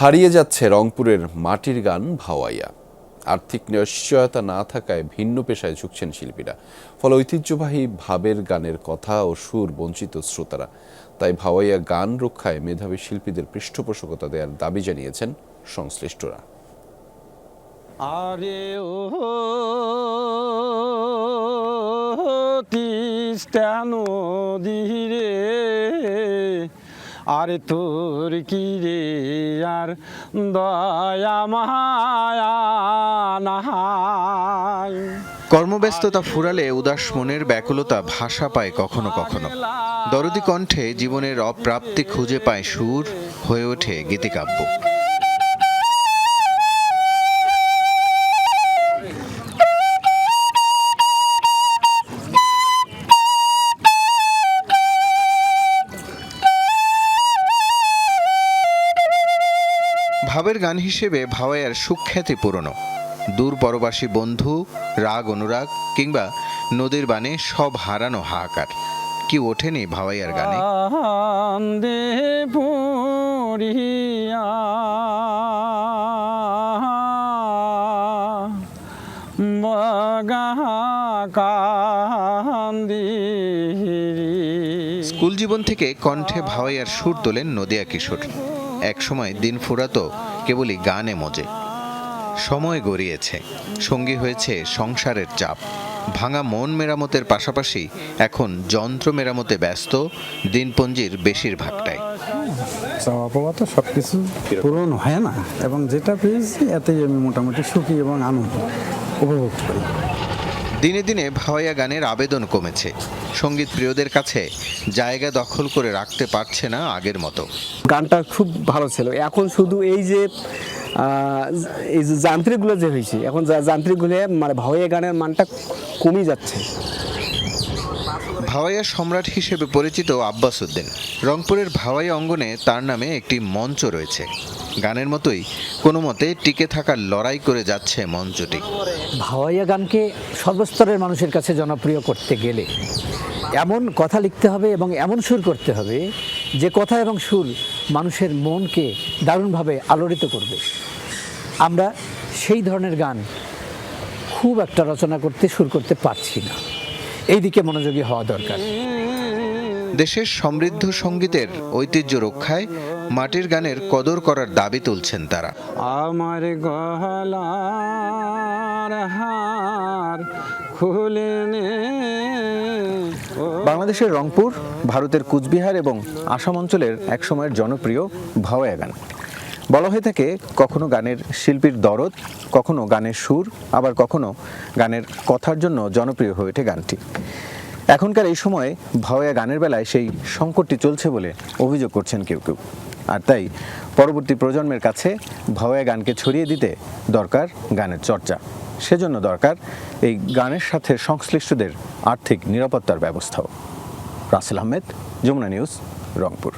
হারিয়ে যাচ্ছে রংপুরের মাটির গান ভাওয়াইয়া। আর্থিক নিশ্চয়তা না থাকায় ভিন্ন পেশায় ঝুঁকছেন শিল্পীরা। ফলে ঐতিহ্যবাহী ভাবের গানের কথা ও সুর বঞ্চিত শ্রোতারা। তাই ভাওয়াইয়া গান রক্ষায় মেধাবী শিল্পীদের পৃষ্ঠপোষকতা দেওয়ার দাবি জানিয়েছেন সংশ্লিষ্টরা। আরে ও, তিস্তা নদীরে আরে তোর কি রে? আর দয়া মায়া কর্মব্যস্ততা ফুরালে উদাস মনের ব্যাকুলতা ভাষা পায় কখনো কখনো। দরদি কণ্ঠে জীবনের অপ্রাপ্তি খুঁজে পায় সুর, হয়ে ওঠে গীতিকাব্য। ভাবের গান হিসেবে ভাওয়াইয়ার সুখ্যাতি পুরনো। দূর পরবাসী বন্ধু রাগ অনুরাগ কিংবা নদীর বানে সব হারানো হাহাকার। কি ওঠেনি ভাওয়াইয়ার গানে? স্কুল জীবন থেকে কণ্ঠে ভাওয়াইয়ার সুর তোলেন নদিয়া কিশোর। একসময় দিন ফুরাতো কেবলই গানে মজে। সময় গড়িয়েছে, সঙ্গী হয়েছে সংসারের চাপ। ভাঙা মন মেরামতের পাশাপাশি এখন যন্ত্র মেরামতে ব্যস্ত দিনপঞ্জির বেশিরভাগটাই। চাওয়া পাওয়া তো সব কিছু পূরণ হয় না। এবং যেটা পেয়েছি, এতেই আমি মোটামুটি সুখী এবং আনন্দ উপভোগ করি। দিনে দিনে ভাওয়াইয়া গানের আবেদন কমেছে। সংগীত প্রিয়দের কাছে জায়গা দখল করে রাখতে পারছে না আগের মতো। গানটা খুব ভালো ছিল। এখন শুধু এই যে এই যে যান্ত্রিকগুলো যে হয়েছে, এখন যান্ত্রিকগুলো মানে ভাওয়াইয়া গানের মানটা কমে যাচ্ছে। ভাওয়াইয়া সম্রাট হিসেবে পরিচিত আব্বাস উদ্দিন। রংপুরের ভাওয়াইয়া অঙ্গনে তার নামে একটি মঞ্চ রয়েছে। গানের মতোই কোনো মতে টিকে থাকার লড়াই করে যাচ্ছে মঞ্চটি। ভাওয়াইয়া গানকে সর্বস্তরের মানুষের কাছে জনপ্রিয় করতে গেলে এমন কথা লিখতে হবে এবং এমন সুর করতে হবে যে কথা এবং সুর মানুষের মনকে দারুণভাবে আলোড়িত করবে। আমরা সেই ধরনের গান খুব একটা রচনা করতে, সুর করতে পারছি না। এই দিকে মনোযোগী হওয়া দরকার। দেশের সমৃদ্ধ সঙ্গীতের ঐতিহ্য রক্ষায় মাটির গানের কদর করার দাবি তুলছেন তারা। আমার গলার হার খুলে বাংলাদেশের রংপুর ভারতের কুচবিহার এবং আসাম অঞ্চলের একসময়ের জনপ্রিয় ভাওয়াইয়া গান। বলা হয়ে থাকে, কখনো গানের শিল্পীর দরদ, কখনো গানের সুর, আবার কখনো গানের কথার জন্য জনপ্রিয় হয়ে ওঠে গানটি। এখনকার এই সময়ে ভাওয়াইয়া গানের বেলায় সেই সংকটটি চলছে বলে অভিযোগ করছেন কেউ কেউ। আর তাই পরবর্তী প্রজন্মের কাছে ভাওয়াইয়া গানকে ছড়িয়ে দিতে দরকার গানের চর্চা। সেজন্য দরকার এই গানের সাথে সংশ্লিষ্টদের আর্থিক নিরাপত্তার ব্যবস্থাও। রাসেল আহমেদ, যমুনা নিউজ, রংপুর।